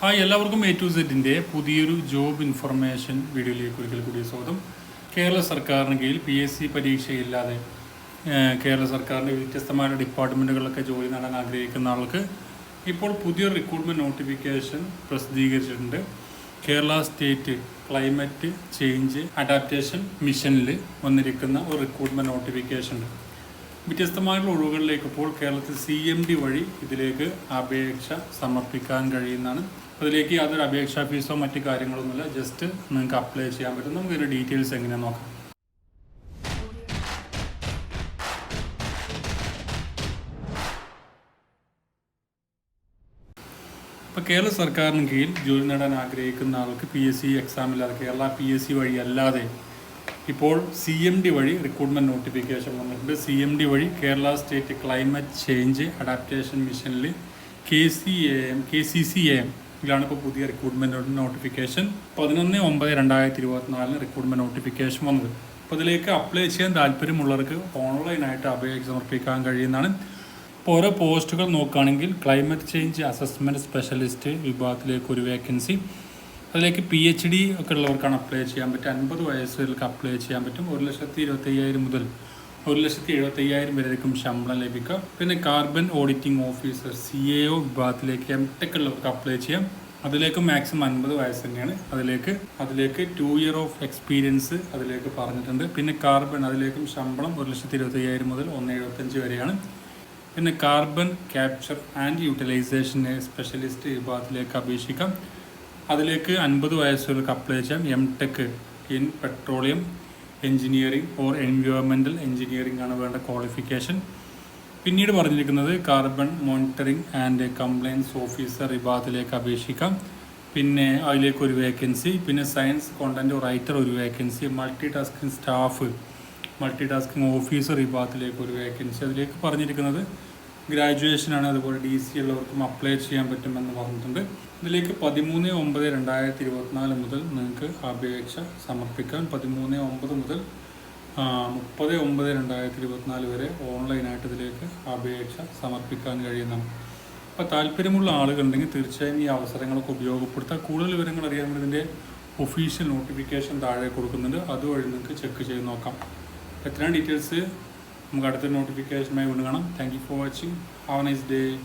Hi എല്ലാവർക്കും A to സെറ്റിന്റെ പുതിയൊരു ജോബ് ഇൻഫർമേഷൻ വീഡിയോയിലേക്ക് ഒരിക്കൽ കൂടി സ്വാഗതം. കേരള സർക്കാരിന് കീഴിൽ പി എസ് സി പരീക്ഷയില്ലാതെ കേരള സർക്കാരിന്റെ വ്യത്യസ്തമായ ഡിപ്പാർട്ട്മെന്റുകളിലൊക്കെ ജോലി നേടാൻ ആഗ്രഹിക്കുന്ന ആൾക്ക് ഇപ്പോൾ പുതിയൊരു റിക്രൂട്ട്മെന്റ് നോട്ടിഫിക്കേഷൻ പ്രസിദ്ധീകരിച്ചിട്ടുണ്ട്. Kerala state climate change adaptation മിഷനിൽ വന്നിരിക്കുന്ന ഒരു റിക്രൂട്ട്മെന്റ് നോട്ടിഫിക്കേഷൻ ഉണ്ട്. വ്യത്യസ്തമായിട്ടുള്ള ഒഴിവുകളിലേക്ക് ഇപ്പോൾ കേരളത്തിൽ സി എം ഡി വഴി ഇതിലേക്ക് അപേക്ഷ സമർപ്പിക്കാൻ കഴിയുന്നതാണ്. അപ്പോൾ ഇതിലേക്ക് യാതൊരു അപേക്ഷാ ഫീസോ മറ്റു കാര്യങ്ങളൊന്നുമില്ല. ജസ്റ്റ് നിങ്ങൾക്ക് അപ്ലൈ ചെയ്യാൻ പറ്റും. നമുക്ക് ഇതിന്റെ ഡീറ്റെയിൽസ് എങ്ങനെയാണെന്ന് നോക്കാം. ഇപ്പോൾ കേരള സർക്കാരിന് കീഴിൽ ജോലി നേടാൻ ആഗ്രഹിക്കുന്ന ആൾക്ക് പി എസ് സി എക്സാം ഇല്ലാതെ കേരള പി എസ് സി വഴി അല്ലാതെ ഇപ്പോൾ സി എം ഡി വഴി റിക്രൂട്ട്മെന്റ് നോട്ടിഫിക്കേഷൻ വന്നിട്ടുണ്ട്. സി എം ഡി വഴി Kerala state climate change adaptation മിഷനിൽ K C A M K C C A M ഇതിലാണ് ഇപ്പോൾ പുതിയ റിക്രൂട്ട്മെന്റ് നോട്ടിഫിക്കേഷൻ പതിനൊന്ന് ഒമ്പത് രണ്ടായിരത്തി ഇരുപത്തിനാലിന് റിക്രൂട്ട്മെന്റ് നോട്ടിഫിക്കേഷൻ വന്നത്. അപ്പോൾ ഇതിലേക്ക് അപ്ലൈ ചെയ്യാൻ താല്പര്യമുള്ളവർക്ക് ഓൺലൈനായിട്ട് അപേക്ഷ സമർപ്പിക്കാൻ കഴിയുന്നതാണ്. ഇപ്പോൾ ഓരോ പോസ്റ്റുകൾ നോക്കുകയാണെങ്കിൽ ക്ലൈമറ്റ് ചേഞ്ച് അസസ്മെന്റ് സ്പെഷ്യലിസ്റ്റ് വിഭാഗത്തിലേക്ക് ഒരു വേക്കൻസി അതിലേക്ക് പി എച്ച് ഡി ഒക്കെ ഉള്ളവർക്കാണ് അപ്ലൈ ചെയ്യാൻ പറ്റും അൻപത് വയസ്സുകൾക്ക് അപ്ലൈ ചെയ്യാൻ പറ്റും. ഒരു ലക്ഷത്തി ഇരുപത്തി അയ്യായിരം മുതൽ ഒരു ലക്ഷത്തി എഴുപത്തി അയ്യായിരം വരെയായിരിക്കും ശമ്പളം ലഭിക്കുക. പിന്നെ carbon auditing officer C A O വിഭാഗത്തിലേക്ക് എം ടെക് ഉള്ളവർക്ക് അപ്ലൈ ചെയ്യാം. അതിലേക്ക് മാക്സിമം അൻപത് വയസ്സ് തന്നെയാണ്. അതിലേക്ക് അതിലേക്ക് ടു ഇയർ ഓഫ് എക്സ്പീരിയൻസ് അതിലേക്ക് പറഞ്ഞിട്ടുണ്ട്. പിന്നെ കാർബൺ അതിലേക്കും ശമ്പളം ഒരു ലക്ഷത്തി ഇരുപത്തി അയ്യായിരം മുതൽ ഒന്ന് എഴുപത്തഞ്ച് വരെയാണ്. പിന്നെ carbon capture and utilisation specialist വിഭാഗത്തിലേക്ക് അപേക്ഷിക്കാം. അതിലേക്ക് അൻപത് വയസ്സുകൾക്ക് അപ്ലൈ ചെയ്യാം. M tech in petroleum engineering or എൻവയോൺമെന്റൽ engineering ആണ് വേണ്ട ക്വാളിഫിക്കേഷൻ പിന്നീട് പറഞ്ഞിരിക്കുന്നത് carbon monitoring and compliance officer വിഭാഗത്തിലേക്ക് അപേക്ഷിക്കാം. പിന്നെ അതിലേക്ക് ഒരു വേക്കൻസി പിന്നെ സയൻസ് കോണ്ടന്റ് റൈറ്റർ ഒരു vacancy multi tasking staff multi tasking officer വിഭാഗത്തിലേക്ക് ഒരു വേക്കൻസി അതിലേക്ക് പറഞ്ഞിരിക്കുന്നത് ഗ്രാജുവേഷനാണ് അതുപോലെ ഡി സി ഉള്ളവർക്കും അപ്ലൈ ചെയ്യാൻ പറ്റുമെന്ന് പറഞ്ഞിട്ടുണ്ട്. ഇതിലേക്ക് പതിമൂന്ന് ഒമ്പത് രണ്ടായിരത്തി ഇരുപത്തിനാല് മുതൽ നിങ്ങൾക്ക് അപേക്ഷ സമർപ്പിക്കാൻ പതിമൂന്ന് ഒമ്പത് മുതൽ മുപ്പത് ഒമ്പത് രണ്ടായിരത്തി ഇരുപത്തിനാല് വരെ ഓൺലൈനായിട്ട് ഇതിലേക്ക് അപേക്ഷ സമർപ്പിക്കാൻ കഴിയുന്നതാണ് അപ്പോൾ താല്പര്യമുള്ള ആളുകളുണ്ടെങ്കിൽ തീർച്ചയായും ഈ അവസരങ്ങളൊക്കെ ഉപയോഗപ്പെടുത്താം. കൂടുതൽ വിവരങ്ങൾ അറിയാൻ വേണ്ടി ഇതിന്റെ ഒഫീഷ്യൽ നോട്ടിഫിക്കേഷൻ താഴെ കൊടുക്കുന്നുണ്ട്. അതുവഴി നിങ്ങൾക്ക് ചെക്ക് ചെയ്ത് നോക്കാം. എത്രയാണ് ഡീറ്റെയിൽസ് നമുക്ക് അടുത്ത നോട്ടിഫിക്കേഷനുമായി വീണ്ടും കാണാം. Thank you for watching have nice day